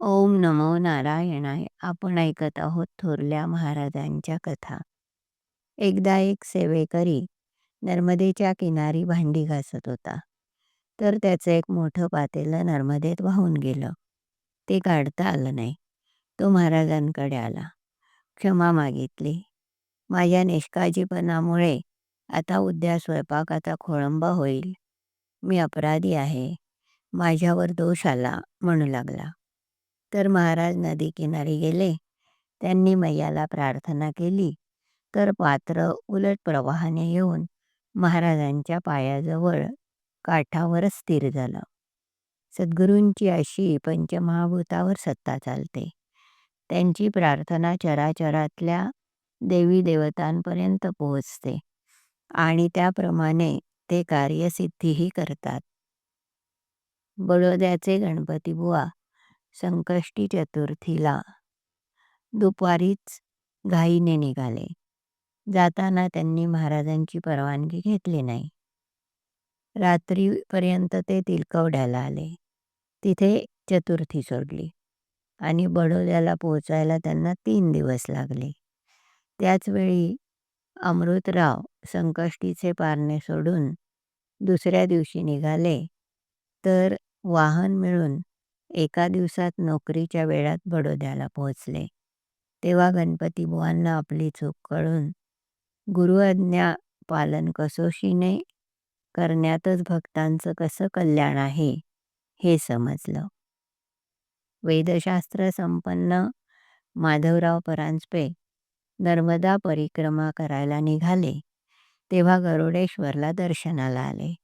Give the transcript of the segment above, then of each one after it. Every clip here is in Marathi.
ओम नमो नारायणाय. आपण ऐकत आहोत थोरल्या महाराजांच्या कथा. एकदा एक सेवेकरी नर्मदेच्या किनारी भांडी घासत होता. तर त्याचं एक मोठं पातेलं नर्मदेत वाहून गेलं. ते काढता आलं नाही. तो महाराजांकडे आला. क्षमा मागितली. माझ्या निष्काळजीपणामुळे आता उद्या स्वयंपाकाचा खोळंबा होईल. मी अपराधी आहे. माझ्यावर दोष आला म्हणू लागला. तर महाराज नदी किनारी गेले. त्यांनी मैयाला प्रार्थना केली. तर पात्र उलट प्रवाहाने येऊन महाराजांच्या पायाजवळ काठावरच स्थिर झालं. सद्गुरूंची अशी पंचमहाभूतावर सत्ता चालते. त्यांची प्रार्थना चराचरातल्या देवी देवतांपर्यंत पोहोचते आणि त्याप्रमाणे ते कार्यसिद्धीही करतात. बडोद्याचे गणपती बुवा संकष्टी चतुर्थीला दुपारीच घाईने निघाले. जाताना त्यांनी महाराजांची परवानगी घेतली नाही. रात्रीपर्यंत ते तिलकवड्याला आले. तिथे चतुर्थी सोडली आणि बडोद्याला पोचायला त्यांना तीन दिवस लागले. त्याचवेळी अमृतराव संकष्टीचे पारणे सोडून दुसऱ्या दिवशी निघाले तर वाहन मिळून एका दिवसात नोकरीच्या वेळात बडोद्याला पोहोचले. तेव्हा गणपती बुवांना आपली चूक कळून गुरुआज्ञा पालन कसोशीने करण्यातच भक्तांचं कसं कल्याण आहे हे समजलं. वेदशास्त्र संपन्न माधवराव परांजपे नर्मदा परिक्रमा करायला निघाले तेव्हा गरुडेश्वरला दर्शनाला आले.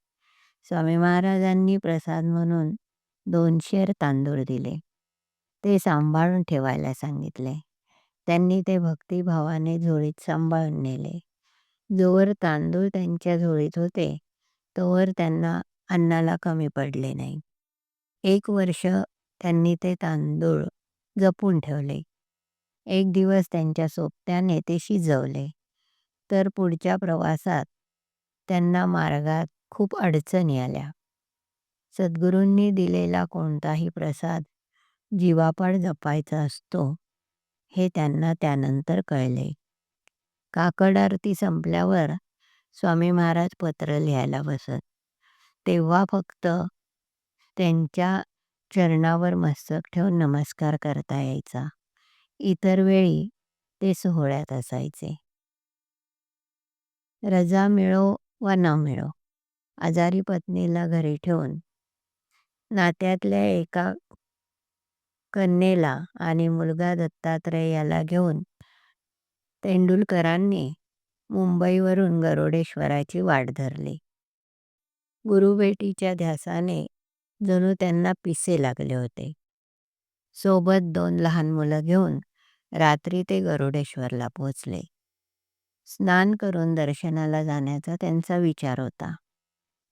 स्वामी महाराजांनी प्रसाद म्हणून दोन शेर तांदूळ दिले. ते सांभाळून ठेवायला सांगितले. त्यांनी ते भक्तिभावाने झोळीत सांभाळून नेले. जोवर तांदूळ त्यांच्या झोळीत होते तोवर त्यांना अन्नाला कमी पडले नाही. एक वर्ष त्यांनी ते तांदूळ जपून ठेवले. एक दिवस त्यांच्या सोबत्याने ते शिजवले तर पुढच्या प्रवासात त्यांना मार्गात खूप अडचणी आल्या. सद्गुरूंनी दिलेला कोणताही प्रसाद जीवापाड जपायचा असतो हे त्यांना त्यानंतर कळले. काकड आरती संपल्यावर स्वामी महाराज पत्र लिहायला बसत. तेव्हा फक्त त्यांच्या चरणावर मस्तक ठेवून नमस्कार करता यायचा. इतर वेळी ते सोहळ्यात असायचे. रजा मिळो वा न मिळो आजारी पत्नीला घरी ठेवून नात्यातल्या एका कन्येला आणि मुलगा दत्तात्रय याला घेऊन तेंडुलकरांनी मुंबईवरून गरुडेश्वराची वाट धरली. गुरुबेटीच्या ध्यासाने जणू त्यांना पिसे लागले होते. सोबत दोन लहान मुलं घेऊन रात्री ते गरुडेश्वरला पोचले स्नान करून दर्शनाला जाण्याचा त्यांचा विचार होता.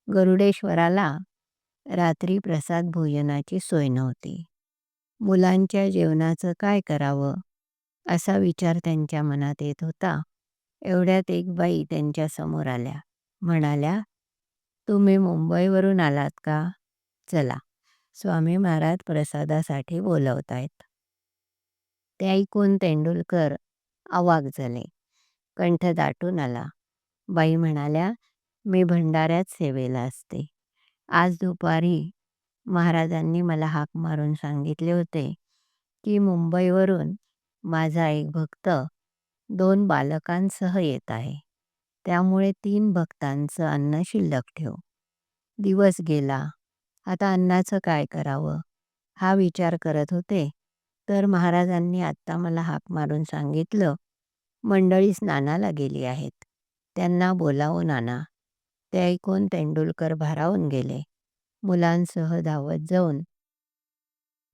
गरुडेश्वराला रात्री प्रसाद भोजनाची सोय नव्हती. मुलांच्या जेवणाचं काय करावं? असा विचार त्यांच्या मनात येत होता. एवढ्यात एक बाई त्यांच्यासमोर आल्या. म्हणाल्या तुम्ही मुंबईवरून आलात का? चला स्वामी महाराज प्रसादासाठी बोलवतायत. ते ऐकून तेंडुलकर अवाक झाले. कंठ दाटून आला. बाई म्हणाल्या मी भंडाऱ्यात सेवेला असते. आज दुपारी महाराजांनी मला हाक मारून सांगितले होते की मुंबईवरून माझा एक भक्त दोन बालकांसह येत आहे. त्यामुळे तीन भक्तांचं अन्न शिल्लक ठेव. दिवस गेला. आता अन्नाचं काय करावं? हा विचार करत होते. तर महाराजांनी आत्ता मला हाक मारून सांगितलं मंडळी स्नानाला गेली आहेत. त्यांना बोलावून आणा ते ऐकून तेंडुलकर भारावून गेले. मुलांसह धावत जाऊन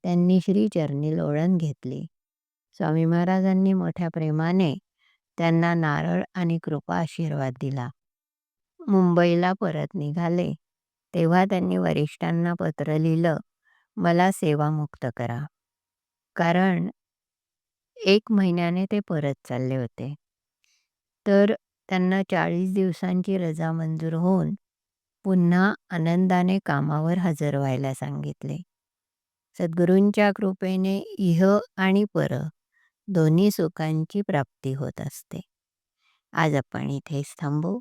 त्यांनी श्रीचरणी लोळण घेतली. स्वामी महाराजांनी मोठ्या प्रेमाने त्यांना नारळ आणि कृपा आशीर्वाद दिला. मुंबईला परत निघाले. तेव्हा त्यांनी वरिष्ठांना पत्र लिहिलं मला सेवामुक्त करा. कारण एक महिन्याने ते परत चालले होते. तर त्यांना चाळीस दिवसांची रजा मंजूर होऊन पुन्हा आनंदाने कामावर हजर व्हायला सांगितले. सद्गुरूंच्या कृपेने इह आणि पर दोन्ही सुखांची प्राप्ती होत असते. आज आपण इथेच थांबू.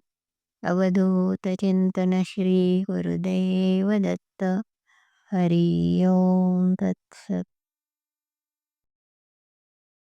अवधूत चिंतन श्री गुरुदेव दत्त. हरि ओम तत्सत.